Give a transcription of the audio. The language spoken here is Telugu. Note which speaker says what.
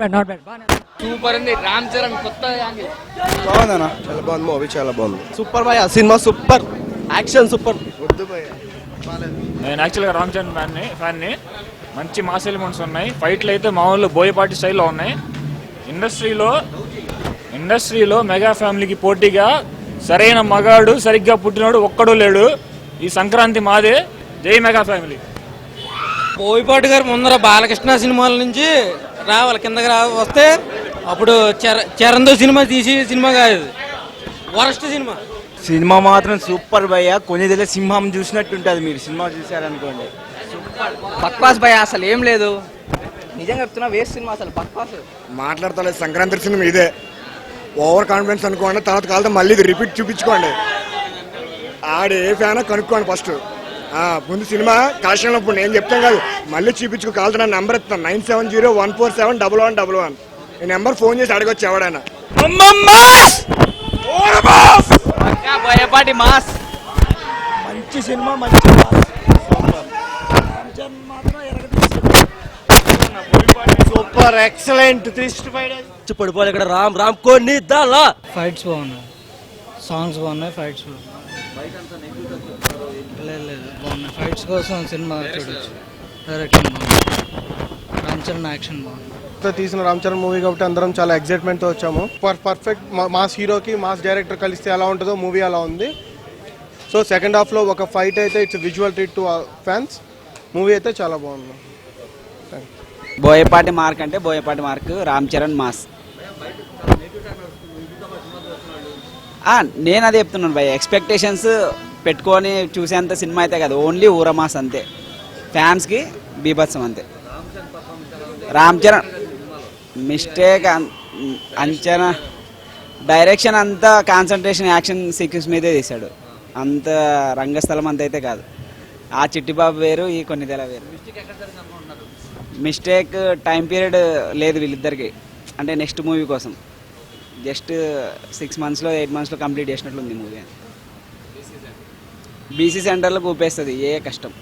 Speaker 1: సూపర్ ఉంది. రామ్ చరణ్ కొత్త యాంగిల్.
Speaker 2: బాగుందన్న. చాలా బాగుంది మూవీ చాలా బాగుంది. సూపర్ భయ సినిమా సూపర్. Action super. వద్దు భయ
Speaker 3: నేను యాక్చువల్గా రామ్ చరణ్ ఫ్యాన్ని ఫ్యాన్ని మంచి మాస్ ఎలిమెంట్స్ ఉన్నాయి. ఫైట్లు అయితే మామూలు బోయపాటి స్టైల్లో ఉన్నాయి. ఇండస్ట్రీలో ఇండస్ట్రీలో మెగా ఫ్యామిలీకి పోటీగా సరైన మగాడు సరిగ్గా పుట్టినోడు ఒక్కడు లేడు. ఈ సంక్రాంతి మాదే జై మెగా ఫ్యామిలీ.
Speaker 4: బోయపాటి గారు ముందర బాలకృష్ణ సినిమాల నుంచి రావాలి కిందకి రా వస్తే అప్పుడు చర చరణ్తో సినిమా తీసి సినిమా కాదు. Worst cinema.
Speaker 2: సినిమా మాత్రం సూపర్ భయ్య. కొన్ని దగ్గర సింహం చూసినట్టు ఉంటుంది మీరు. సినిమా చూసారనుకోండి
Speaker 1: బక్వాస్ భయ అసలు ఏం లేదు. నిజంగా చెప్తున్నా వేస్ట్ సినిమా అసలు బక్వాస్.
Speaker 5: మాట్లాడతలేదు సంక్రాంతి సినిమా ఇదే. ఓవర్ కాన్ఫిడెన్స్ అనుకోండి తర్వాత కాలతో మళ్ళీ ఇది రిపీట్ చూపించుకోండి. ఆడు ఏ ఫ్యాన్ కనుక్కోండి ఫస్ట్ ముందు సినిమా కాశంలో ఇప్పుడు నేను చెప్తాను కాదు. మళ్ళీ చూపించుకో. కాలతో నా నెంబర్ ఇస్తాను nine seven zero one four seven double one double one. ఈ నెంబర్ ఫోన్ చేసి అడగొచ్చు ఎవడైనా.
Speaker 1: బోయపాటి మాస్
Speaker 2: మంచి సినిమా మంచి సూపర్ ఎక్సలెంట్. పడిపోవాలి ఇక్కడ. రామ్ రామ్ కొన్ని దాలా.
Speaker 4: ఫైట్స్ బాగున్నాయి. సాంగ్స్ బాగున్నాయి ఫైట్స్ లేదు లేదు బాగున్నాయి ఫైట్స్ కోసం సినిమా చూడొచ్చు. డైరెక్షన్ బాగుంది. రామ్ చరణ్ యాక్షన్ బాగుంది.
Speaker 6: తీసిన రామ్ చరణ్ మూవీ కాబట్టి అందరం చాలా ఎగ్జైట్మెంట్తో వచ్చాము. పర్ పర్ఫెక్ట్ మాస్ హీరోకి మాస్ డైరెక్టర్ కలిస్తే ఎలా ఉంటుందో మూవీ అలా ఉంది. సో సెకండ్ హాఫ్లో ఒక ఫైట్ అయితే it's visual treat to fans movie అయితే చాలా బాగుంది.
Speaker 7: బోయపాటి మార్క్ అంటే బోయపాటి మార్క్ రామ్ చరణ్ మాస్ నేను అదే చెప్తున్నాను భయ్ ఎక్స్పెక్టేషన్స్ పెట్టుకొని చూసేంత సినిమా అయితే కాదు. ఓన్లీ ఊరమాస్ అంతే. ఫ్యాన్స్కి బీభత్సం అంతే. రామ్ చరణ్. మిస్టేక్ అంచనా. డైరెక్షన్ అంతా కాన్సన్ట్రేషన్ యాక్షన్ సీక్వెన్స్ మీదే తీశాడు. అంత రంగస్థలం అంత అయితే కాదు. ఆ చిట్టిబాబు వేరు ఈ కొన్ని తెల వేరు. మిస్టేక్ టైం పీరియడ్ లేదు వీళ్ళిద్దరికి. అంటే నెక్స్ట్ మూవీ కోసం. జస్ట్ సిక్స్ మంత్స్లో ఎయిట్ మంత్స్లో కంప్లీట్ చేసినట్లుంది మూవీ బీసీ సెంటర్లో ఊపేస్తుంది ఏ కష్టం.